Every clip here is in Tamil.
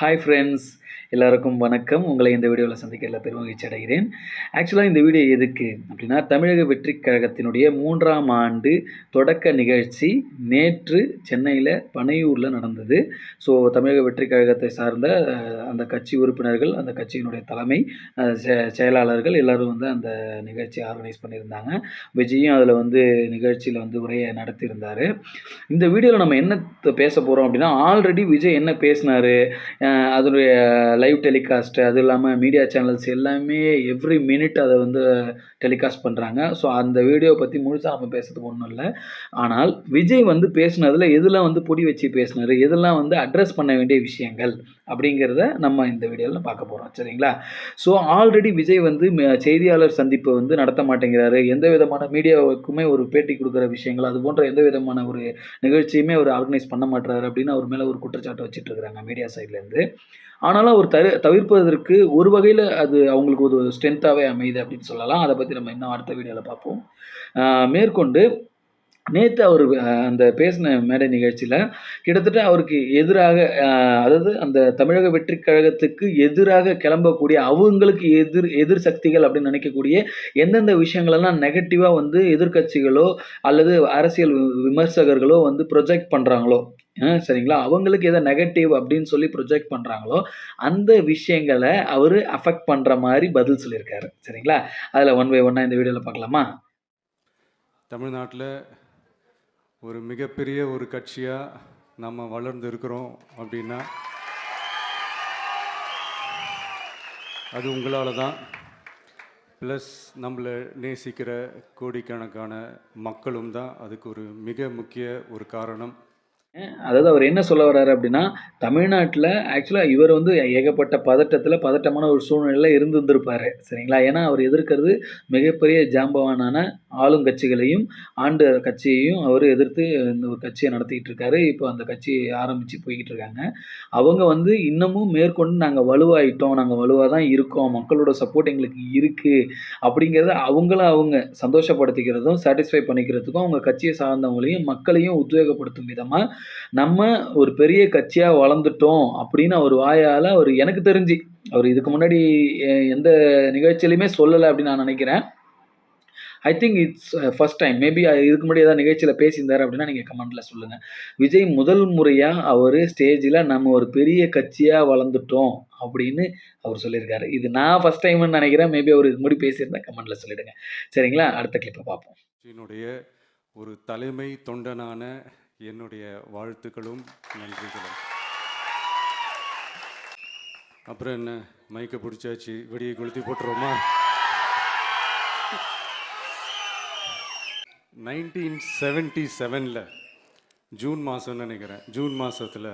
ஹாய் ஃப்ரெண்ட்ஸ் எல்லாருக்கும் வணக்கம். உங்களை இந்த வீடியோவில் சந்திக்கல பெருமகிழ்ச்சி அடைகிறேன். ஆக்சுவலாக இந்த வீடியோ எதுக்கு அப்படின்னா தமிழக வெற்றிக் கழகத்தினுடைய மூன்றாம் ஆண்டு தொடக்க நிகழ்ச்சி நேற்று சென்னையில் பனையூரில் நடந்தது. ஸோ தமிழக வெற்றிக் கழகத்தை சார்ந்த அந்த கட்சி உறுப்பினர்கள் அந்த கட்சியினுடைய தலைமை செ- செயலாளர்கள் எல்லாரும் வந்து அந்த நிகழ்ச்சியை ஆர்கனைஸ் பண்ணியிருந்தாங்க. விஜயும் அதில் வந்து நிகழ்ச்சியில் வந்து உரையை நடத்தியிருந்தார். இந்த வீடியோவில் நம்ம என்ன பேச போகிறோம் அப்படின்னா ஆல்ரெடி விஜய் என்ன பேசினாரு? அதனுடைய லைவ் டெலிகாஸ்ட்டு அதுவும் இல்லாமல் மீடியா சேனல்ஸ் எல்லாமே எவ்ரி மினிட் அதை வந்து டெலிகாஸ்ட் பண்ணுறாங்க ஸோ அந்த வீடியோ பற்றி முழுசாக நம்ம பேசுறதுக்கு ஒன்றும் இல்லை. ஆனால் விஜய் வந்து பேசினதில் எதெல்லாம் வந்து பொடி வச்சு பேசினார்? எதெல்லாம் வந்து அட்ரஸ் பண்ண வேண்டிய விஷயங்கள்? அப்படிங்கிறத நம்ம இந்த வீடியோவில் பார்க்க போகிறோம் சரிங்களா? ஸோ ஆல்ரெடி விஜய் வந்து செய்தியாளர் சந்திப்பை வந்து நடத்த மாட்டேங்கிறாரு. எந்த விதமான மீடியாவுக்குமே ஒரு பேட்டி கொடுக்குற விஷயங்கள் அது போன்ற எந்த விதமான ஒரு நிகழ்ச்சியுமே அவர் ஆர்கனைஸ் பண்ண மாட்டுறாரு அப்படின்னு அவர் மேலே ஒரு குற்றச்சாட்டை வச்சுட்டு இருக்கிறாங்க மீடியா சைட்லேருந்து ஆனாலும் அவர் தரு தவிர்ப்பதற்கு ஒரு வகையில் அது அவங்களுக்கு ஒரு ஸ்ட்ரென்த்தாகவே அமையுது அப்படின்னு சொல்லலாம். அதை பற்றி நம்ம இன்னும் அடுத்த வீடியோவில் பார்ப்போம். மேற்கொண்டு நேற்று அவர் அந்த பேசின மேடை நிகழ்ச்சியில் கிட்டத்தட்ட அவருக்கு எதிராக அதாவது அந்த தமிழக வெற்றிக் கழகத்துக்கு எதிராக கிளம்பக்கூடிய அவங்களுக்கு எதிர் எதிர் சக்திகள் அப்படின்னு நினைக்கக்கூடிய எந்தெந்த விஷயங்களெல்லாம் நெகட்டிவாக வந்து எதிர்க்கட்சிகளோ அல்லது அரசியல் வி- விமர்சகர்களோ வந்து ப்ரொஜெக்ட் பண்ணுறாங்களோ சரிங்களா? அவங்களுக்கு எதை நெகட்டிவ் அப்படின்னு சொல்லி ப்ரொஜெக்ட் பண்ணுறாங்களோ அந்த விஷயங்களை அவர் அஃபெக்ட் பண்ணுற மாதிரி பதில் சொல்லியிருக்காரு சரிங்களா? அதில் ஒன் பை ஒன்னாக இந்த வீடியோவில் பார்க்கலாமா? தமிழ்நாட்டில் ஒரு மிகப்பெரிய ஒரு கட்சியாக நம்ம வளர்ந்து இருக்கிறோம் அப்படின்னா அது உங்களால் தான் ப்ளஸ் நம்மளை நேசிக்கிற கோடிக்கணக்கான மக்களும் தான் அதுக்கு ஒரு மிக முக்கிய ஒரு காரணம். அதாவது அவர் என்ன சொல்ல வர்றாரு அப்படின்னா தமிழ்நாட்டில் ஆக்சுவலாக இவர் வந்து ஏகப்பட்ட பதட்டத்தில் பதட்டமான ஒரு சூழ்நிலையில் இருந்திருந்திருப்பார். சரிங்களா? ஏன்னா அவர் எதிர்க்கிறது மிகப்பெரிய ஜாம்பவானான ஆளுங்கட்சிகளையும் ஆண்டு கட்சியையும் அவர் எதிர்த்து இந்த ஒரு கட்சியை நடத்திக்கிட்டு இருக்காரு இப்போ அந்த கட்சி ஆரம்பித்து போய்கிட்டு இருக்காங்க அவங்க வந்து இன்னமும் மேற்கொண்டு நாங்கள் வலுவாயிட்டோம் நாங்கள் வலுவாக தான் இருக்கோம் மக்களோட சப்போர்ட் எங்களுக்கு இருக்குது அப்படிங்கிறத அவங்கள அவங்க சந்தோஷப்படுத்திக்கிறதும் சாட்டிஸ்ஃபை பண்ணிக்கிறதுக்கும் அவங்க கட்சியை சார்ந்தவங்களையும் மக்களையும் உத்வேகப்படுத்தும் விதமாக நம்ம ஒரு பெரிய கட்சியாக வளர்ந்துட்டோம் அப்படின்னு அவர் வாயால் அவர் எனக்கு தெரிஞ்சு அவர் இதுக்கு முன்னாடி எந்த நிகழ்ச்சியிலையுமே சொல்லலை அப்படின்னு நான் நினைக்கிறேன். I think it's first time maybe இதுக்கு முன்னாடி ஏதாவது நிகழ்ச்சியில் பேசியிருந்தார் அப்படின்னா நீங்கள் கமெண்ட்டில் சொல்லுங்கள் விஜய் முதல் முறையாக அவர் ஸ்டேஜில் நம்ம ஒரு பெரிய கட்சியாக வளர்ந்துட்டோம் அப்படின்னு அவர் சொல்லியிருக்காரு. இது நான் ஃபர்ஸ்ட் டைம்னு நினைக்கிறேன். மேபி அவர் இதுக்கு முன்னாடி பேசியிருந்தா கமெண்ட்டில் சொல்லிடுங்க. சரிங்களா? அடுத்த கிளிப்பை பார்ப்போம். என்னுடைய ஒரு தலைமை தொண்டனான என்னுடைய வாழ்த்துக்களும் நன்றிகளும். அப்புறம் என்ன? மைக்கை பிடிச்சாச்சு. வெடியை கொளுத்தி போட்டுருவோமா? நைன்டீன் செவன்டி செவனில் ஜூன் மாதம்னு நினைக்கிறேன். ஜூன் மாதத்தில்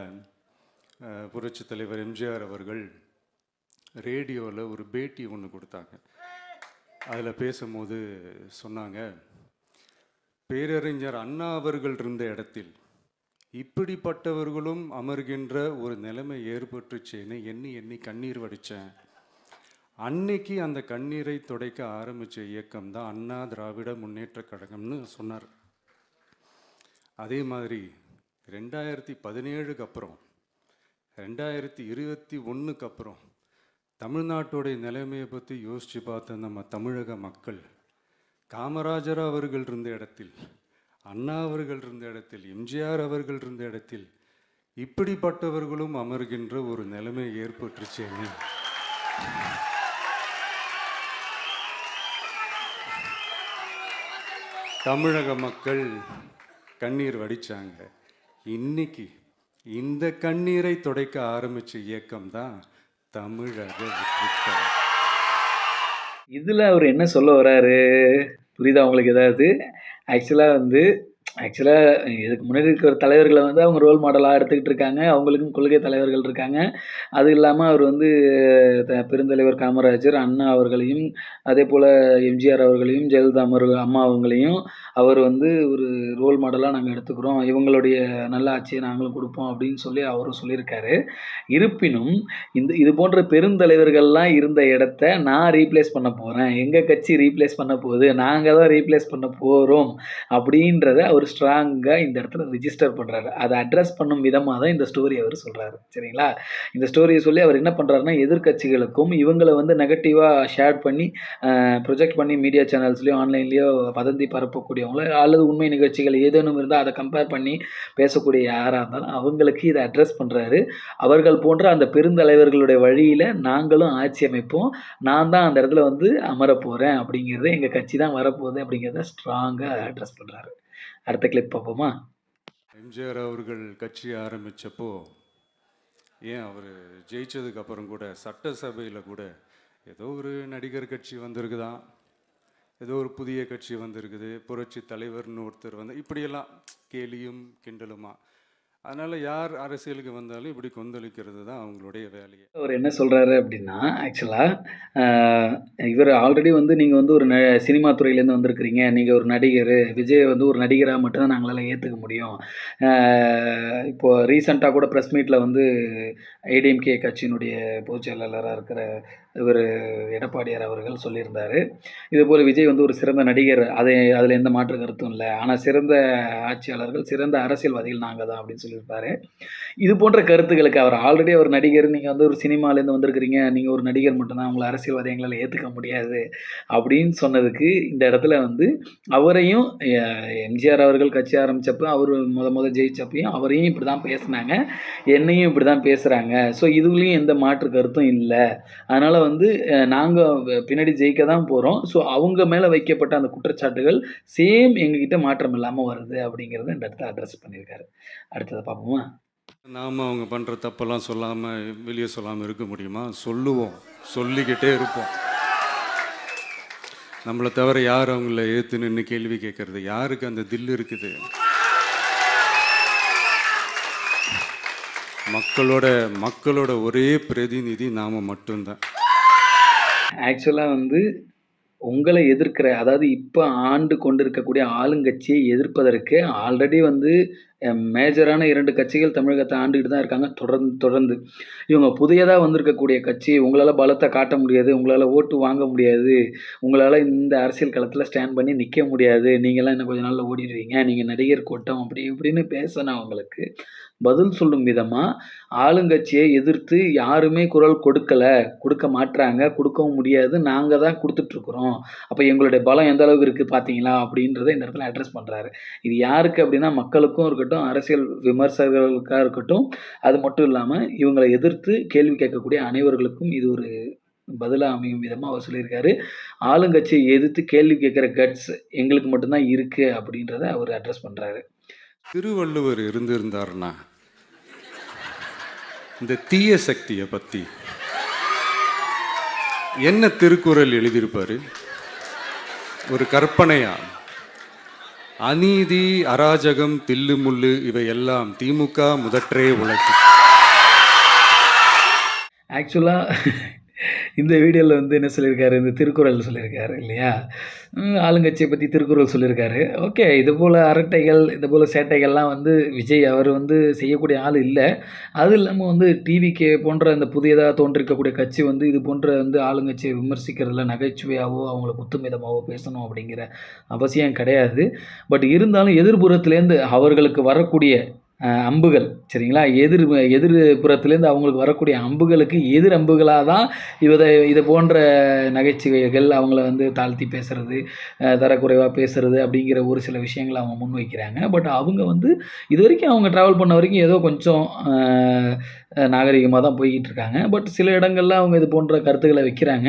புரட்சி தலைவர் எம்ஜிஆர் அவர்கள் ரேடியோவில் ஒரு பேட்டி ஒன்று கொடுத்தாங்க. அதில் பேசும்போது சொன்னாங்க பேரறிஞர் அண்ணா அவர்கள் இருந்த இடத்தில் இப்படிப்பட்டவர்களும் அமர்கின்ற ஒரு நிலைமை ஏற்பட்டுச்சேன்னு எண்ணி எண்ணி கண்ணீர் வடித்தேன் அன்னைக்கு அந்த கண்ணீரை துடைக்க ஆரம்பித்த இயக்கம் தான் அண்ணா திராவிட முன்னேற்ற கழகம்னு சொன்னார். அதே மாதிரி ரெண்டாயிரத்தி பதினேழுக்கு அப்புறம் ரெண்டாயிரத்தி இருபத்தி ஒன்றுக்கு அப்புறம் தமிழ்நாட்டுடைய நிலைமையை பற்றி யோசித்து பார்த்த நம்ம தமிழக மக்கள் காமராஜர் அவர்கள் இருந்த இடத்தில் அண்ணா அவர்கள் இருந்த இடத்தில் எம்ஜிஆர் அவர்கள் இருந்த இடத்தில் இப்படிப்பட்டவர்களும் அமர்கின்ற ஒரு நிலைமை ஏற்பட்டுருச்சேன்னு தமிழக மக்கள் கண்ணீர் வடிச்சாங்க. இன்னைக்கு இந்த கண்ணீரை துடைக்க ஆரம்பிச்ச இயக்கம் தான் தமிழக இதில் அவர் என்ன சொல்ல வராரு? புரியுதா உங்களுக்கு ஏதாவது? ஆக்சுவலாக வந்து ஆக்சுவலாக இதுக்கு முன்னாடி இருக்கிற தலைவர்களை வந்து அவங்க ரோல் மாடலாக எடுத்துக்கிட்டு இருக்காங்க. அவங்களுக்கும் கொள்கை தலைவர்கள் இருக்காங்க. அது இல்லாமல் அவர் வந்து த- பெருந்தலைவர் காமராஜர் அண்ணா அவர்களையும் அதே போல் எம்ஜிஆர் அவர்களையும் ஜெயலலிதா அமர் அம்மா அவங்களையும் அவர் வந்து ஒரு ரோல் மாடலாக நாங்கள் எடுத்துக்கிறோம். இவங்களுடைய நல்ல ஆட்சியை நாங்களும் கொடுப்போம் அப்படின்னு சொல்லி அவரும் சொல்லியிருக்காரு. இருப்பினும் இந்த இது போன்ற பெருந்தலைவர்கள்லாம் இருந்த இடத்த நான் ரீப்ளேஸ் பண்ண போகிறேன் எங்கள் கட்சி ரீப்ளேஸ் பண்ண போகுது. நாங்கள் தான் ரீப்ளேஸ் பண்ண போகிறோம் அப்படின்றத அவர் அவர் ஸ்ட்ராங்காக இந்த இடத்துல ரிஜிஸ்டர் பண்ணுறாரு அதை அட்ரஸ் பண்ணும் விதமாக தான் இந்த ஸ்டோரி அவர் சொல்கிறாரு சரிங்களா? இந்த ஸ்டோரியை சொல்லி அவர் என்ன பண்ணுறாருன்னா எதிர்க்கட்சிகளுக்கும் இவங்களை வந்து நெகட்டிவாக ஷேர் பண்ணி ப்ரொஜெக்ட் பண்ணி மீடியா சேனல்ஸ்லேயோ ஆன்லைன்லேயோ வதந்தி பரப்பக்கூடியவங்கள அல்லது உண்மை நிகழ்ச்சிகள் ஏதேனும் இருந்தால் அதை கம்பேர் பண்ணி பேசக்கூடிய யாராக இருந்தாலும் அவங்களுக்கு இதை அட்ரஸ் பண்ணுறாரு அவர்கள் போன்ற அந்த பெருந்தலைவர்களுடைய வழியில் நாங்களும் ஆட்சி அமைப்போம். நான் தான் அந்த இடத்துல வந்து அமரப்போகிறேன் அப்படிங்கிறது எங்கள் கட்சி தான் வரப்போகுது அப்படிங்கிறத ஸ்ட்ராங்காக அட்ரஸ் பண்ணுறாரு அடுத்த கிளிப் பார்ப்போமா? எம்ஜிஆர் அவர்கள் கட்சி ஆரம்பித்தப்போ ஏன் அவர் ஜெயிச்சதுக்கு அப்புறம் கூட சட்டசபையில் கூட ஏதோ ஒரு நடிகர் கட்சி வந்திருக்குதான். ஏதோ ஒரு புதிய கட்சி வந்திருக்குது. புரட்சி தலைவர்னு ஒருத்தர் வந்து இப்படியெல்லாம் கேலியும் கிண்டலுமா? அதனால் யார் அரசியலுக்கு வந்தாலும் இப்படி கொந்தளிக்கிறது தான் அவங்களுடைய வேலையை. அவர் என்ன சொல்கிறாரு அப்படின்னா ஆக்சுவலாக இவர் ஆல்ரெடி வந்து நீங்கள் வந்து ஒரு ந சினிமா துறையிலேருந்து வந்திருக்கிறீங்க. நீங்கள் ஒரு நடிகர். விஜய் வந்து ஒரு நடிகராக மட்டும்தான் நாங்களால் ஏற்றுக்க முடியும். இப்போது ரீசண்டாக கூட ப்ரெஸ் மீட்டில் வந்து ஏடிஎம்கே கட்சியினுடைய பொதுச் செயலாளராக இருக்கிற இவர் எடப்பாடியார் அவர்கள் சொல்லியிருந்தார். இதுபோல் விஜய் வந்து ஒரு சிறந்த நடிகர் அதை அதில் எந்த மாற்று கருத்தும் இல்லை. ஆனால் சிறந்த ஆட்சியாளர்கள் சிறந்த அரசியல்வாதிகள் நாங்கள் தான் அப்படின்னு சொல்லியிருப்பாரு. இது போன்ற கருத்துக்களுக்கு அவர் ஆல்ரெடி அவர் நடிகர் நீங்கள் வந்து ஒரு சினிமாலேருந்து வந்திருக்கிறீங்க. நீங்கள் ஒரு நடிகர் மட்டும்தான் உங்களை அரசியல்வாதி எங்களால் ஏற்றுக்க முடியாது அப்படின்னு சொன்னதுக்கு இந்த இடத்துல வந்து அவரையும் எம்ஜிஆர் அவர்கள் கட்சி ஆரம்பித்தப்போ அவர் முத முத ஜெயிச்சப்பையும் அவரையும் இப்படி தான் பேசுனாங்க. என்னையும் இப்படி தான் பேசுகிறாங்க ஸோ இதுலேயும் எந்த மாற்று கருத்தும் இல்லை. அதனால் வந்து நாங்கள் பின்னாடி ஜெயிக்க தான் போகிறோம் ஸோ அவங்க மேலே வைக்கப்பட்ட அந்த குற்றச்சாட்டுகள் சேம் எங்ககிட்ட மாற்றம் இல்லாமல் வருது அப்படிங்கிறத இந்த இடத்துல அட்ரஸ் பண்ணியிருக்காரு. அடுத்ததை பார்ப்போமா? நாம் அவங்க பண்ணுற தப்பெல்லாம் சொல்லாமல் வெளியே சொல்லாமல் இருக்க முடியுமா? சொல்லுவோம். சொல்லிக்கிட்டே இருப்போம். நம்மளை தவிர யார் அவங்கள ஏற்று நின்று கேள்வி கேட்கறது யாருக்கு அந்த தில் இருக்குது? மக்களோட மக்களோட ஒரே பிரதிநிதி நாம மட்டும்தான். ஆக்சுவலாக வந்து உங்களை எதிர்க்கிற அதாவது இப்போ ஆண்டு கொண்டு இருக்கக்கூடிய ஆளுங்கட்சியை எதிர்ப்பதற்கு ஆல்ரெடி வந்து மேஜரான இரண்டு கட்சிகள் தமிழகத்தை ஆண்டுகிட்டு தான் இருக்காங்க. தொடர்ந்து தொடர்ந்து. இவங்க புதியதாக வந்திருக்கக்கூடிய கட்சி உங்களால் பலத்தை காட்ட முடியாது உங்களால் ஓட்டு வாங்க முடியாது உங்களால் இந்த அரசியல் களத்தில் ஸ்டாண்ட் பண்ணி நிற்க முடியாது நீங்களாம் இன்னும் கொஞ்சம் நாளில் ஓடிடுவீங்க நீங்கள் நடிகர் கூட்டம் அப்படி இப்படின்னு பேசினவங்களுக்கு பதில் சொல்லும் விதமாக ஆளுங்கட்சியை எதிர்த்து யாருமே குரல் கொடுக்கலை கொடுக்க மாட்டுறாங்க கொடுக்கவும் முடியாது நாங்கள் தான் கொடுத்துட்ருக்குறோம். அப்போ எங்களுடைய பலம் எந்த அளவுக்கு இருக்குது பார்த்தீங்களா அப்படின்றத இந்த இடத்துல அட்ரஸ் பண்ணுறாரு இது யாருக்கு அப்படின்னா மக்களுக்கும் இருக்கட்டும் இருக்கட்டும் அரசியல் விமர்சகர்களுக்காக இருக்கட்டும் அது மட்டும் இல்லாமல் இவங்களை எதிர்த்து கேள்வி கேட்கக்கூடிய அனைவர்களுக்கும் இது ஒரு பதிலாக அமையும் விதமாக அவர் சொல்லியிருக்காரு. ஆளுங்கட்சியை எதிர்த்து கேள்வி கேட்குற கட்ஸ் எங்களுக்கு மட்டும்தான் இருக்குது அப்படின்றத அவர் அட்ரஸ் பண்ணுறாரு திருவள்ளுவர் இருந்திருந்தாருன்னா இந்த தீய சக்தியை பற்றி என்ன திருக்குறள் எழுதியிருப்பார்? ஒரு கற்பனையாக அநீதி அராஜகம் தில்லுமுள்ளு இவையெல்லாம் திமுக முதற்றே உழைக்கும் ஆக்சுவலாக இந்த வீடியோவில் வந்து என்ன சொல்லியிருக்காரு இந்த திருக்குறள் சொல்லியிருக்காரு இல்லையா? ஆளுங்கட்சியை பற்றி திருக்குறள் சொல்லியிருக்காரு ஓகே இது போல் அரட்டைகள் இது போல் சேட்டைகள்லாம் வந்து விஜய் அவர் வந்து செய்யக்கூடிய ஆள் இல்லை. அது இல்லாமல் வந்து டிவிக்கு போன்ற அந்த புதியதாக தோன்றிருக்கக்கூடிய கட்சி வந்து இது போன்ற வந்து ஆளுங்கட்சியை விமர்சிக்கிறதுல நகைச்சுவையாகவோ அவங்கள குத்துமிதமாகவோ பேசணும் அப்படிங்கிற அவசியம் கிடையாது. பட் இருந்தாலும் எதிர்புறத்துலேருந்து அவர்களுக்கு வரக்கூடிய அம்புகள் சரிங்களா? எதிர் எதிர்புறத்துலேருந்து அவங்களுக்கு வரக்கூடிய அம்புகளுக்கு எதிர் அம்புகளாக தான் இதை இதை போன்ற நகைச்சுவைகள் அவங்கள வந்து தாழ்த்தி பேசுகிறது தரக்குறைவாக பேசுகிறது அப்படிங்கிற ஒரு சில விஷயங்களை அவங்க முன்வைக்கிறாங்க. பட் அவங்க வந்து இது வரைக்கும் அவங்க ட்ராவல் பண்ண வரைக்கும் ஏதோ கொஞ்சம் நாகரிகமாக தான் போய்கிட்டு இருக்காங்க பட் சில இடங்களில் அவங்க இது போன்ற கருத்துக்களை வைக்கிறாங்க.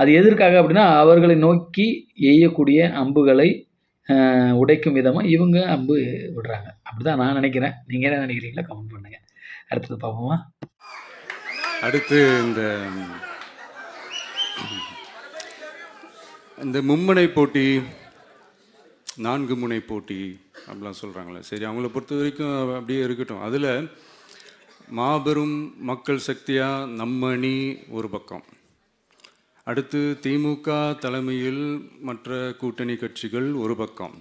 அது எதற்காக அப்படின்னா அவர்களை நோக்கி எய்யக்கூடிய அம்புகளை உடைக்கும் விதமாக இவங்க அம்பு விடுறாங்க. அப்படி தான் நான் நினைக்கிறேன். நீங்கள் என்ன நினைக்கிறீங்களா கமெண்ட் பண்ணுங்கள் அடுத்தது பார்ப்போமா? அடுத்து இந்த இந்த மும்முனை போட்டி நான்கு முனை போட்டி அப்படிலாம் சொல்கிறாங்களே சரி அவங்கள பொறுத்த வரைக்கும் அப்படியே இருக்கட்டும். அதில் மாபெரும் மக்கள் சக்தியாக நம்ம அணி ஒரு பக்கம். அடுத்து திமுக தலைமையில் மற்ற கூட்டணி கட்சிகள் ஒரு பக்கம்.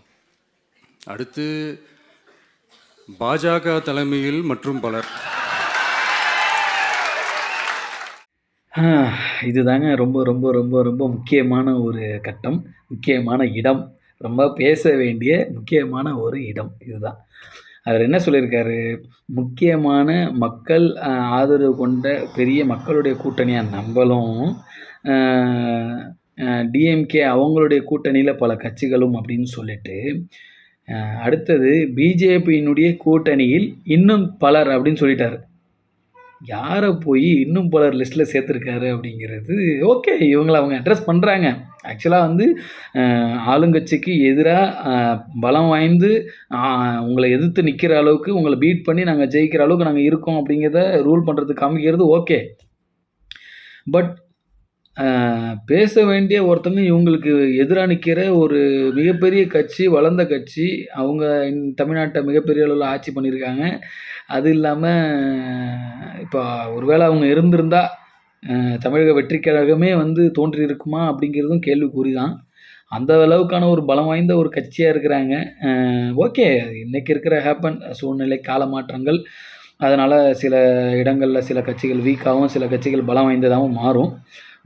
அடுத்து பாஜக தலைமையில் மற்றும் பலர். இதுதாங்க ரொம்ப ரொம்ப ரொம்ப ரொம்ப முக்கியமான ஒரு கட்டம் முக்கியமான இடம். ரொம்ப பேச வேண்டிய முக்கியமான ஒரு இடம் இதுதான். அவர் என்ன சொல்லியிருக்காரு? முக்கியமான மக்கள் ஆதரவு கொண்ட பெரிய மக்களுடைய கூட்டணியாக நம்மளும் டிஎம்கே அவங்களுடைய கூட்டணியில் பல கட்சிகளும் அப்படின்னு சொல்லிட்டு அடுத்தது பிஜேபியினுடைய கூட்டணியில் இன்னும் பலர் அப்படின்னு சொல்லிட்டாரு. யாரை போய் இன்னும் பலர் லிஸ்ட்டில் சேர்த்துருக்காரு அப்படிங்கிறது ஓகே இவங்களை அவங்க அட்ரஸ் பண்ணுறாங்க ஆக்சுவலாக வந்து ஆளுங்கட்சிக்கு எதிராக பலம் வாய்ந்து உங்களை எதிர்த்து நிற்கிற அளவுக்கு உங்களை பீட் பண்ணி நாங்கள் ஜெயிக்கிற அளவுக்கு நாங்கள் இருக்கோம் அப்படிங்கிறத ரூல் பண்ணுறது காமிக்கிறது ஓகே பட் பேச வேண்டிய ஒருத்தங்க இவங்களுக்கு எதிராக நிற்கிற ஒரு மிகப்பெரிய கட்சி வளர்ந்த கட்சி அவங்க இந் தமிழ்நாட்டை மிகப்பெரிய அளவில் ஆட்சி பண்ணியிருக்காங்க. அது இல்லாமல் இப்போ ஒருவேளை அவங்க இருந்திருந்தா தமிழக வெற்றி கழகமே வந்து தோன்றியிருக்குமா அப்படிங்கிறதும் கேள்விக்குறி தான் அந்த அளவுக்கான ஒரு பலம் வாய்ந்த ஒரு கட்சியாக இருக்கிறாங்க. ஓகே இன்றைக்கி இருக்கிற ஹேப்பன் சூழ்நிலை கால மாற்றங்கள் அதனால் சில இடங்களில் சில கட்சிகள் வீக்காகவும் சில கட்சிகள் பலம் வாய்ந்ததாகவும் மாறும்.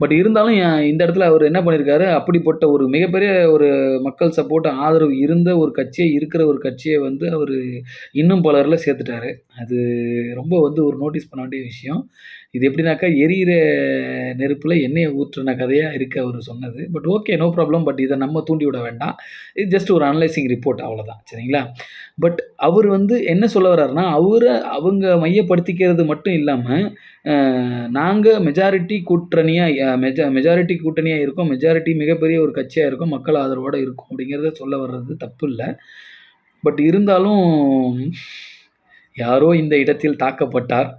பட் இருந்தாலும் இந்த இடத்துல அவர் என்ன பண்ணியிருக்காரு அப்படிப்பட்ட ஒரு மிகப்பெரிய ஒரு மக்கள் சப்போர்ட் ஆதரவு இருந்த ஒரு கட்சியை இருக்கிற ஒரு கட்சியை வந்து அவர் இன்னும் பலரில் சேர்த்துட்டாரு. அது ரொம்ப வந்து ஒரு நோட்டீஸ் பண்ண வேண்டிய விஷயம். இது எப்படின்னாக்கா எரியிற நெருப்பில் எண்ணெயை ஊற்றுன கதையாக இருக்க அவர் சொன்னது. But okay no problem but இதை நம்ம தூண்டி விட வேண்டாம். இது ஜஸ்ட் ஒரு அனலைசிங் ரிப்போர்ட் அவ்வளோதான் சரிங்களா? பட் அவர் வந்து என்ன சொல்ல வர்றாருன்னா அவரை அவங்க மையப்படுத்திக்கிறது மட்டும் இல்லாமல் நாங்கள் மெஜாரிட்டி கூட்டணியாக மெஜா மெஜாரிட்டி கூட்டணியாக இருக்கோம். மெஜாரிட்டி மிகப்பெரிய ஒரு கட்சியாக இருக்கும். மக்கள் ஆதரவோடு இருக்கும். அப்படிங்கிறத சொல்ல வர்றது தப்பு இல்லை. பட் இருந்தாலும் யாரோ இந்த இடத்தில் தாக்கப்பட்டார்.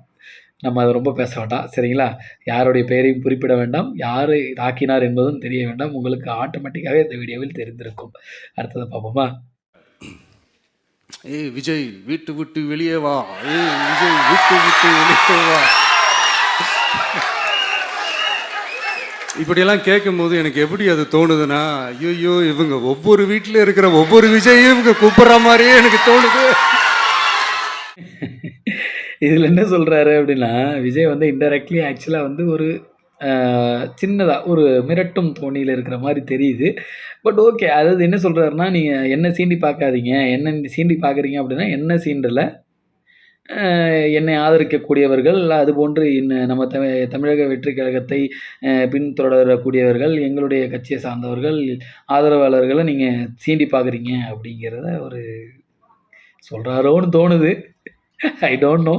நம்ம அதை ரொம்ப பேச வேண்டாம். சரிங்களா? யாருடைய பெயரையும் குறிப்பிட வேண்டாம். யார் தாக்கினார் என்பதும் தெரிய வேண்டாம். உங்களுக்கு ஆட்டோமேட்டிக்காகவே இந்த வீடியோவில் தெரிந்திருக்கும். அடுத்ததை பார்ப்போமா? ஏய் விஜய் வீட்டு விட்டு வெளியே வா. ஏய் விஜய் வீட்டு விட்டு வெளியே வா. இப்படியெல்லாம் கேட்கும்போது எனக்கு எப்படி அது தோணுதுன்னா ஐயோ இவங்க ஒவ்வொரு வீட்டில் இருக்கிற ஒவ்வொரு விஜயும் இவங்க கூப்பிட்ற மாதிரியே எனக்கு தோணுது. இதில் என்ன சொல்கிறாரு அப்படின்னா விஜய் வந்து இன்டெரக்ட்லி ஆக்சுவலாக வந்து ஒரு சின்னதாக ஒரு மிரட்டும் தோணியில் இருக்கிற மாதிரி தெரியுது. பட் ஓகே அதாவது என்ன சொல்கிறாருன்னா நீங்கள் என்ன சீண்டி பார்க்காதீங்க என்ன சீண்டி பார்க்குறீங்க அப்படின்னா என்ன சீண்டில் என்னை ஆதரிக்கக்கூடியவர்கள் அதுபோன்று இன்ன நம்ம தமிழ் தமிழக வெற்றி கழகத்தை பின்தொடரக்கூடியவர்கள் எங்களுடைய கட்சியை சார்ந்தவர்கள் ஆதரவாளர்களை நீங்கள் சீண்டி பார்க்குறீங்க அப்படிங்கிறத ஒரு சொல்கிறாரோன்னு தோணுது. ஐ டோன்ட் நோ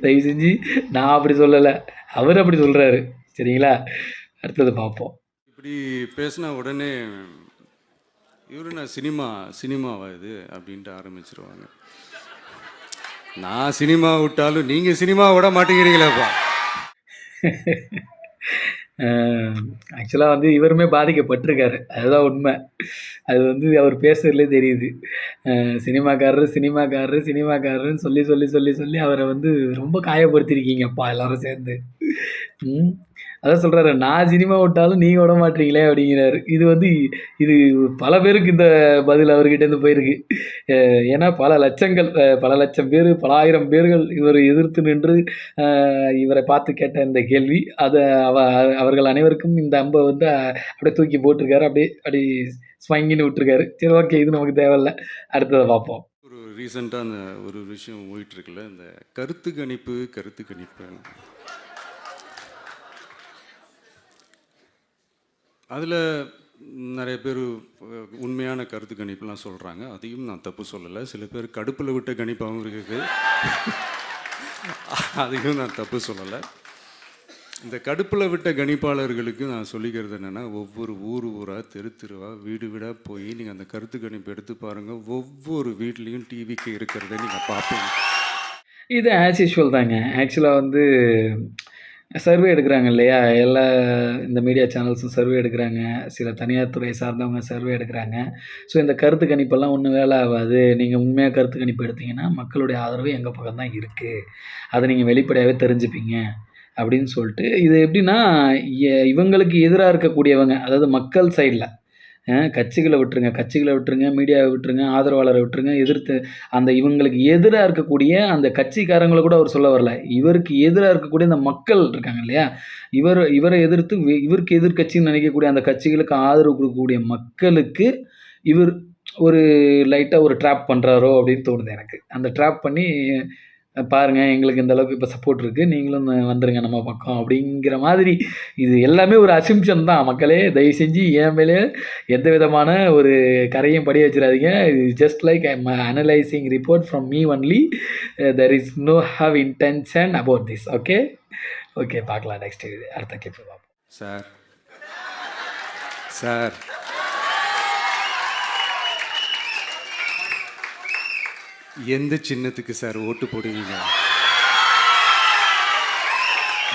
தயவு செஞ்சு நான் அப்படி சொல்லலை. அவர் அப்படி சொல்கிறாரு சரிங்களா? அடுத்தது பார்ப்போம். இப்படி பேசினா உடனே இவரு நான் சினிமா சினிமாவா இது? அப்படின்ட்டு ஆரம்பிச்சிருவாங்க. நான் சினிமா விட்டாலும் நீங்கள் சினிமா விட மாட்டேங்கிறீங்களேப்பா. ஆக்சுவலாக வந்து இவருமே பாதிக்கப்பட்டிருக்காரு. அதுதான் உண்மை. அது வந்து அவர் பேசுகிறதுலே தெரியுது. சினிமாக்காரர் சினிமாக்காரரு சினிமாக்காரரு சினிமாக்காரருன்னு சொல்லி சொல்லி சொல்லி சொல்லி அவரை வந்து ரொம்ப காயப்படுத்திருக்கீங்கப்பா எல்லாரும் சேர்ந்து. அதான் சொல்கிறாரு நான் சினிமா விட்டாலும் நீங்கள் விட மாட்டீங்களே அப்படிங்கிறாரு. இது வந்து இது பல பேருக்கு இந்த பதில் அவர்கிட்டேருந்து போயிருக்கு. ஏன்னா பல லட்சங்கள் பல லட்சம் பேர் பல ஆயிரம் பேர்கள் இவரை எதிர்த்து நின்று இவரை பார்த்து கேட்ட இந்த கேள்வி. அதை அவ அவர்கள் அனைவருக்கும் இந்த அம்பை வந்து அப்படியே தூக்கி போட்டிருக்காரு. அப்படியே அப்படி ஸ்வங்கின்னு விட்டுருக்காரு. சரி ஓகே இது நமக்கு தேவையில்ல. அடுத்ததை பார்ப்போம். ஒரு ரீசெண்டாக அந்த ஒரு விஷயம் போயிட்டுருக்குல்ல இந்த கருத்து கணிப்பு கருத்து கணிப்பு. அதில் நிறைய பேர் உண்மையான கருத்து கணிப்புலாம் சொல்கிறாங்க அதையும் நான் தப்பு சொல்லலை. சில பேர் கடுப்பில் விட்ட கணிப்பாகவும் இருக்குது அதையும் நான் தப்பு சொல்லலை. இந்த கடுப்பில் விட்ட கணிப்பாளர்களுக்கு நான் சொல்லிக்கிறது என்னென்னா ஒவ்வொரு ஊர் ஊராக தெரு தெருவாக வீடு வீடாக போய் நீங்கள் அந்த கருத்து கணிப்பு எடுத்து பாருங்கள் ஒவ்வொரு வீட்லேயும் டிவிக்கு இருக்கிறத நீங்கள் பார்ப்பீங்க. இது ஆஸ் யூஷுவல் தாங்க. ஆக்சுவலாக வந்து சர்வே எடுக்கிறாங்க இல்லையா? எல்லா இந்த மீடியா சேனல்ஸும் சர்வே எடுக்கிறாங்க. சில தனியார் துறை சார்ந்தவங்க சர்வே எடுக்கிறாங்க. ஸோ இந்த கருத்து கணிப்பெல்லாம் ஒன்றும் வேலை ஆகாது. நீங்கள் உண்மையாக கருத்து கணிப்பு எடுத்தீங்கன்னா மக்களுடைய ஆதரவு எங்கள் பக்கம் தான் இருக்குது அதை நீங்கள் வெளிப்படையாகவே தெரிஞ்சுப்பீங்க. அப்படின்னு சொல்லிட்டு இது எப்படின்னா இ- இவங்களுக்கு எதிராக இருக்கக்கூடியவங்க அதாவது மக்கள் சைடில் கட்சிகளை விட்டுருங்க கட்சிகளை விட்டுருங்க மீடியாவை விட்டுருங்க ஆதரவாளரை விட்டுருங்க எதிர்த்து அந்த இவங்களுக்கு எதிராக இருக்கக்கூடிய அந்த கட்சிக்காரங்களை கூட அவர் சொல்ல வரல இவருக்கு எதிராக இருக்கக்கூடிய அந்த மக்கள் இருக்காங்க இல்லையா இவர் இவரை எதிர்த்து இவருக்கு எதிர்க்கட்சின்னு நினைக்கக்கூடிய அந்த கட்சிகளுக்கு ஆதரவு கொடுக்கக்கூடிய மக்களுக்கு இவர் ஒரு லைட்டாக ஒரு ட்ராப் பண்ணுறாரோ அப்படின்னு தோணுது எனக்கு. அந்த ட்ராப் பண்ணி பாருங்கள் எங்களுக்கு இந்த அளவுக்கு இப்போ சப்போர்ட் இருக்குது நீங்களும் வந்துடுங்க நம்ம பக்கம் அப்படிங்கிற மாதிரி இது எல்லாமே ஒரு அசிம்ஷன் தான் மக்களே. தயவு செஞ்சு என் மேலே எந்த விதமான ஒரு கரையும் படிய இது just like I analysing report from me only. There is no have intention about this. Okay. Okay பார்க்கலாம் நெக்ஸ்ட் அடுத்த கிளிப்பு பார்ப்போம். சார். சார். எந்த சின்னத்துக்கு சார் ஓட்டு போடுவீங்க?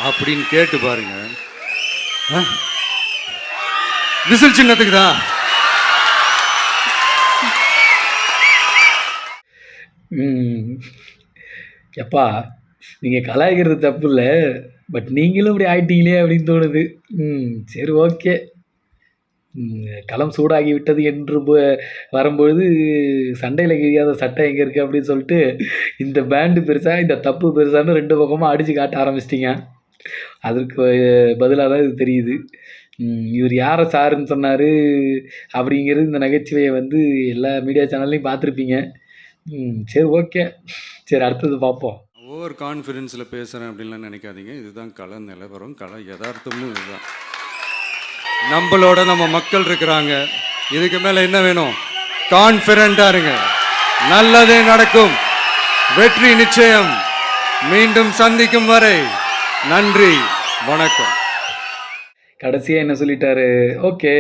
அப்படின்னு கேட்டு பாருங்க. ஆ? விசில் சின்னத்துக்கு தான். ம். எப்பா நீங்கள் கலாய்க்கிறது தப்பு இல்லை பட் நீங்களும் இப்படி ஆயிட்டீங்களே அப்படின்னு தோணுது. ம். சரி ஓகே. களம் சூடாகி விட்டது என்று வரும்பொழுது சண்டையில் கிழியாத சட்டை எங்கே இருக்குது அப்படின்னு சொல்லிட்டு இந்த பேண்டு பெருசாக இந்த தப்பு பெருசான்னு ரெண்டு பக்கமும் அடித்து காட்ட ஆரம்பிச்சிட்டிங்க அதற்கு பதிலாக தான் இது தெரியுது. இவர் யாரை சாருன்னு சொன்னார் அப்படிங்கிறது இந்த நகைச்சுவையை வந்து எல்லா மீடியா சேனல்லையும் பார்த்துருப்பீங்க. சரி ஓகே. சரி அடுத்தது பார்ப்போம். ஓவர் கான்ஃபிடென்ஸில் பேசுகிறேன் அப்படின்லாம் நினைக்காதீங்க. இதுதான் கலை நிலவரம். கலை யதார்த்தமும் இதுதான். நம்மளோட நம்ம மக்கள் இருக்கிறாங்க. இதுக்கு மேல என்ன வேணும்? கான்ஃபிடென்ட்டா இருங்க. நல்லதே நடக்கும். வெற்றி நிச்சயம். மீண்டும் சந்திக்கும் வரை நன்றி. வணக்கம். கடைசியாக என்ன சொல்லிட்டாரு? ஓகே.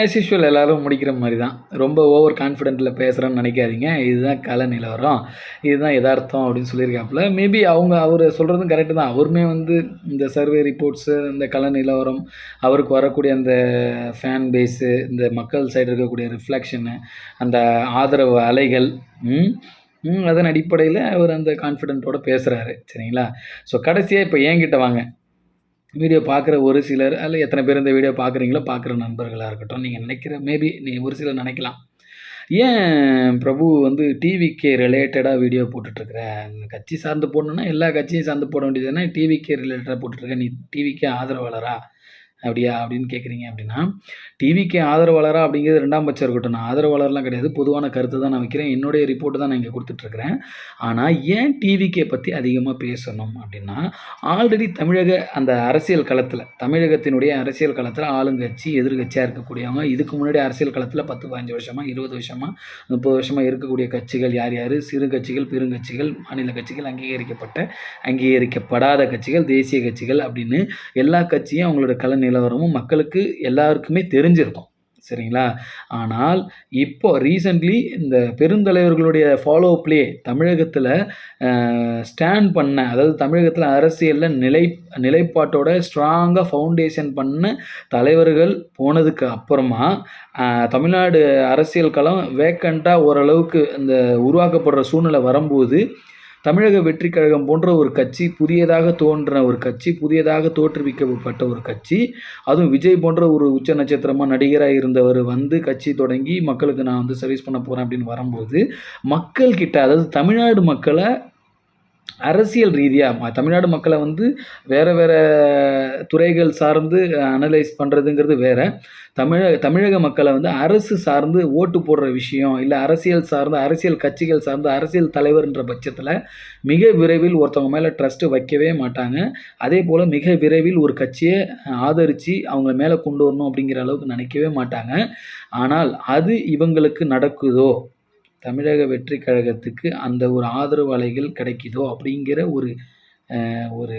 ஆஸ் யூஷுவல் எல்லோரும் முடிக்கிற மாதிரி தான். ரொம்ப ஓவர் கான்ஃபிடென்ட்டில் பேசுறேன்னு நினைக்காதீங்க. இதுதான் கல நிலவரம். இதுதான் எதார்த்தம் அப்படின்னு சொல்லியிருக்காப்புல. மேபி அவங்க அவர் சொல்கிறதும் கரெக்டு தான். அவருமே வந்து இந்த சர்வே ரிப்போர்ட்ஸு, இந்த கல நிலவரம், அவருக்கு வரக்கூடிய அந்த ஃபேன் பேஸு, இந்த மக்கள் சைடு இருக்கக்கூடிய ரிஃப்ளெக்ஷனு, அந்த ஆதரவு அலைகள், அதன் அடிப்படையில் அவர் அந்த கான்ஃபிடென்ட்டோடு பேசுகிறாரு சரிங்களா? ஸோ கடைசியாக இப்போ என்கிட்ட வாங்க. வீடியோ பார்க்குற ஒரு சிலர் அல்ல எத்தனை பேர் இந்த வீடியோ பார்க்குறீங்களோ, பார்க்குற நண்பர்களாக இருக்கட்டும். நீங்கள் நினைக்கிற மேபி நீ ஒரு சிலர் நினைக்கலாம். ஏன் பிரபு வந்து டிவிக்கே ரிலேட்டடாக வீடியோ போட்டுட்ருக்கிற? கட்சி சார்ந்து போடணுன்னா எல்லா கட்சியும் சார்ந்து போட வேண்டியதுன்னா டிவிக்கே ரிலேட்டடாக போட்டுட்ருக்க. நீ டிவிக்கே ஆதரவாளரா? அப்படியா? அப்படின்னு கேட்குறீங்க அப்படின்னா, டிவிக்கு ஆதரவாளரா அப்படிங்கிறது ரெண்டாம் பட்சம் இருக்கட்டும். நான் ஆதரவாளர்லாம் கிடையாது. பொதுவான கருத்து தான் நான் வைக்கிறேன். என்னுடைய ரிப்போர்ட்டு தான் நான் இங்கே கொடுத்துட்ருக்குறேன் ஆனால் ஏன் டிவிக்கே பற்றி அதிகமாக பேசணும் அப்படின்னா, ஆல்ரெடி தமிழக அந்த அரசியல் களத்தில் தமிழகத்தினுடைய அரசியல் களத்தில் ஆளுங்கட்சி, எதிர்கட்சியாக இருக்கக்கூடியவங்க, இதுக்கு முன்னாடி அரசியல் களத்தில் பத்து பதினஞ்சு வருஷமாக இருபது வருஷமாக முப்பது வருஷமாக இருக்கக்கூடிய கட்சிகள் யார் யார் சிறு கட்சிகள், பெருங்கட்சிகள், மாநில கட்சிகள், அங்கீகரிக்கப்பட்ட, அங்கீகரிக்கப்படாத கட்சிகள், தேசிய கட்சிகள் அப்படின்னு எல்லா கட்சியும் அவங்களோட கலநிலை நிலவரமும் மக்களுக்கு எல்லாருக்குமே தெரிஞ்சிருக்கும். சரிங்களா? ஆனால் இப்போ ரீசன்ட்லி இந்த பெருந்தலைவர்களுடைய ஃபாலோ தமிழகத்தில் ஸ்டாண்ட் பண்ண அதாவது தமிழகத்தில் அரசியலில் நிலை நிலைப்பாட்டோட ஸ்ட்ராங்காக ஃபவுண்டேஷன் பண்ண தலைவர்கள் போனதுக்கு அப்புறமா, தமிழ்நாடு அரசியல் களம் வேக்கண்ட்டாக ஓரளவுக்கு இந்த உருவாக்கப்படுற சூழ்நிலை வரும்போது, தமிழக வெற்றி கழகம் போன்ற ஒரு கட்சி, புதியதாக தோன்ற ஒரு கட்சி, புதியதாக தோற்றுவிக்கப்பட்ட ஒரு கட்சி, அதுவும் விஜய் போன்ற ஒரு உச்ச நட்சத்திரமாக நடிகராக இருந்தவர் வந்து கட்சி தொடங்கி மக்களுக்கு நான் வந்து சர்வீஸ் பண்ண போகிறேன் அப்படின்னு வரும்போது, மக்கள்கிட்ட அதாவது தமிழ்நாடு மக்களை அரசியல் ரீதியாக ம தமிழ்நாடு மக்களை வந்து வேறு வேறு துறைகள் சார்ந்து அனலைஸ் பண்ணுறதுங்கிறது வேறு தமிழ தமிழக மக்களை வந்து அரசு சார்ந்து ஓட்டு போடுற விஷயம், இல்லை அரசியல் சார்ந்த அரசியல் கட்சிகள் சார்ந்த அரசியல் தலைவர்ன்ற பட்சத்தில் மிக விரைவில் ஒருத்தவங்க மேலே ட்ரஸ்ட்டு வைக்கவே மாட்டாங்க. அதே போல் மிக விரைவில் ஒரு கட்சியை ஆதரித்து அவங்கள மேலே கொண்டு வரணும் அப்படிங்கிற அளவுக்கு நினைக்கவே மாட்டாங்க. ஆனால் அது இவங்களுக்கு நடக்குதோ, தமிழக வெற்றி கழகத்துக்கு அந்த ஒரு ஆதரவு அலைகள் கிடைக்குதோ அப்படிங்கிற ஒரு ஒரு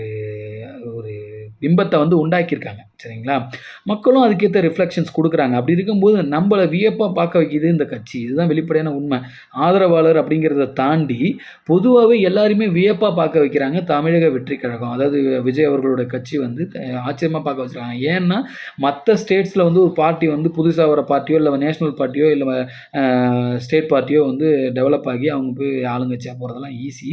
ஒரு பிம்பத்தை வந்து உண்டாக்கியிருக்காங்க. சரிங்களா? மக்களும் அதுக்கேற்ற ரிஃப்ளெக்ஷன்ஸ் கொடுக்குறாங்க அப்படி இருக்கும்போது நம்மளை வியப்பாக பார்க்க வைக்கிது இந்த கட்சி. இதுதான் வெளிப்படையான உண்மை ஆதரவாளர் அப்படிங்கிறத தாண்டி, பொதுவாகவே எல்லாருமே வியப்பாக பார்க்க வைக்கிறாங்க தமிழக வெற்றி கழகம். அதாவது விஜய் அவர்களோட கட்சி வந்து ஆச்சரியமாக பார்க்க வச்சுருக்காங்க. ஏன்னா, மற்ற ஸ்டேட்ஸில் வந்து ஒரு பார்ட்டி வந்து புதுசாக வர பார்ட்டியோ, இல்லை நேஷனல் பார்ட்டியோ, இல்லை ஸ்டேட் பார்ட்டியோ வந்து டெவலப் ஆகி அவங்க போய் ஆளுங்கட்சியாக போகிறதெல்லாம் ஈஸி.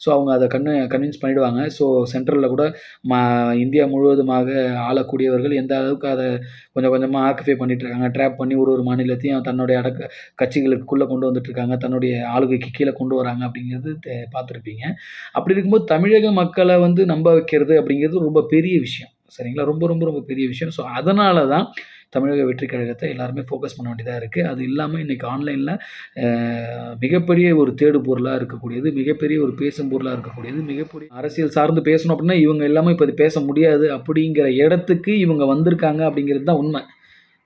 ஸோ அவங்க அதை கன்வ கன்வின்ஸ் பண்ணிடுவாங்க. ஸோ சென்ட்ரலில் கூட ம இந்தியா முழுவதுமாக ஆளக்கூடியவர்கள் எந்த அளவுக்கு அதை கொஞ்சம் கொஞ்சமாக ஆக்கிஃபை பண்ணிட்டுருக்காங்க. ட்ராப் பண்ணி ஒரு ஒரு மாநிலத்தையும் தன்னுடைய அடக்க கட்சிகளுக்குள்ளே கொண்டு வந்துட்டுருக்காங்க. தன்னுடைய ஆளுகைக்கு கீழே கொண்டு வராங்க அப்படிங்கிறது பார்த்துருப்பீங்க. அப்படி இருக்கும்போது தமிழக மக்களை வந்து நம்ப வைக்கிறது அப்படிங்கிறது ரொம்ப பெரிய விஷயம். சரிங்களா? ரொம்ப ரொம்ப ரொம்ப பெரிய விஷயம். ஸோ அதனால தான் தமிழக வெற்றிக் கழகத்தை எல்லாருமே ஃபோக்கஸ் பண்ண வேண்டியதாக இருக்குது அது இல்லாமல் இன்றைக்கி ஆன்லைனில் மிகப்பெரிய ஒரு தேடு பொருளாக இருக்கக்கூடியது, மிகப்பெரிய ஒரு பேசும் பொருளாக இருக்கக்கூடியது, மிகப்பெரிய அரசியல் சார்ந்து பேசணும் அப்படின்னா, இவங்க எல்லாமே இப்போ இது பேச முடியாது அப்படிங்கிற இடத்துக்கு இவங்க வந்திருக்காங்க அப்படிங்கிறது தான் உண்மை.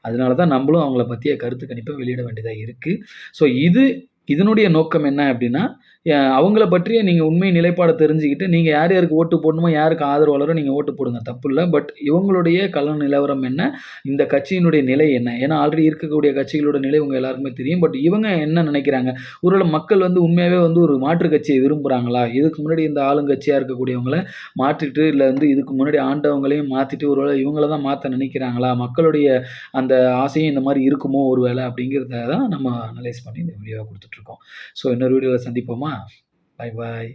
அதனால தான் நம்மளும் அவங்கள பற்றிய கருத்து கணிப்பை வெளியிட வேண்டியதாக இருக்குது ஸோ இது இதனுடைய நோக்கம் என்ன அப்படின்னா, அவங்கள பற்றிய நீங்கள் உண்மை நிலைப்பாடை தெரிஞ்சுக்கிட்டு, நீங்கள் யார் யாருக்கு ஓட்டு போடணுமோ, யாருக்கு ஆதரவாளரோ நீங்கள் ஓட்டு போடுங்க தப்பு இல்லை பட் இவங்களுடைய கள நிலவரம் என்ன? இந்த கட்சியினுடைய நிலை என்ன? ஏன்னா ஆல்ரெடி இருக்கக்கூடிய கட்சிகளோட நிலை உங்கள் எல்லாருக்குமே தெரியும். பட் இவங்க என்ன நினைக்கிறாங்க? ஒருவேளை மக்கள் வந்து உண்மையாகவே வந்து ஒரு மாற்று கட்சியை விரும்புகிறாங்களா இதுக்கு முன்னாடி இந்த ஆளுங்கட்சியாக இருக்கக்கூடியவங்கள மாற்றிட்டு, இல்லை வந்து இதுக்கு முன்னாடி ஆண்டவங்களையும் மாற்றிட்டு ஒருவேளை இவங்கள தான் மாற்ற நினைக்கிறாங்களா? மக்களுடைய அந்த ஆசையும் இந்த மாதிரி இருக்குமோ ஒருவேளை அப்படிங்கிறத தான் நம்ம அனலைஸ் பண்ணி இந்த வீடியோவா பார்த்துட்ருக்கோம் ஸோ இன்னொரு வீடியோவில் சந்திப்போமா? பாய் பாய்.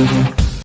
Thank you.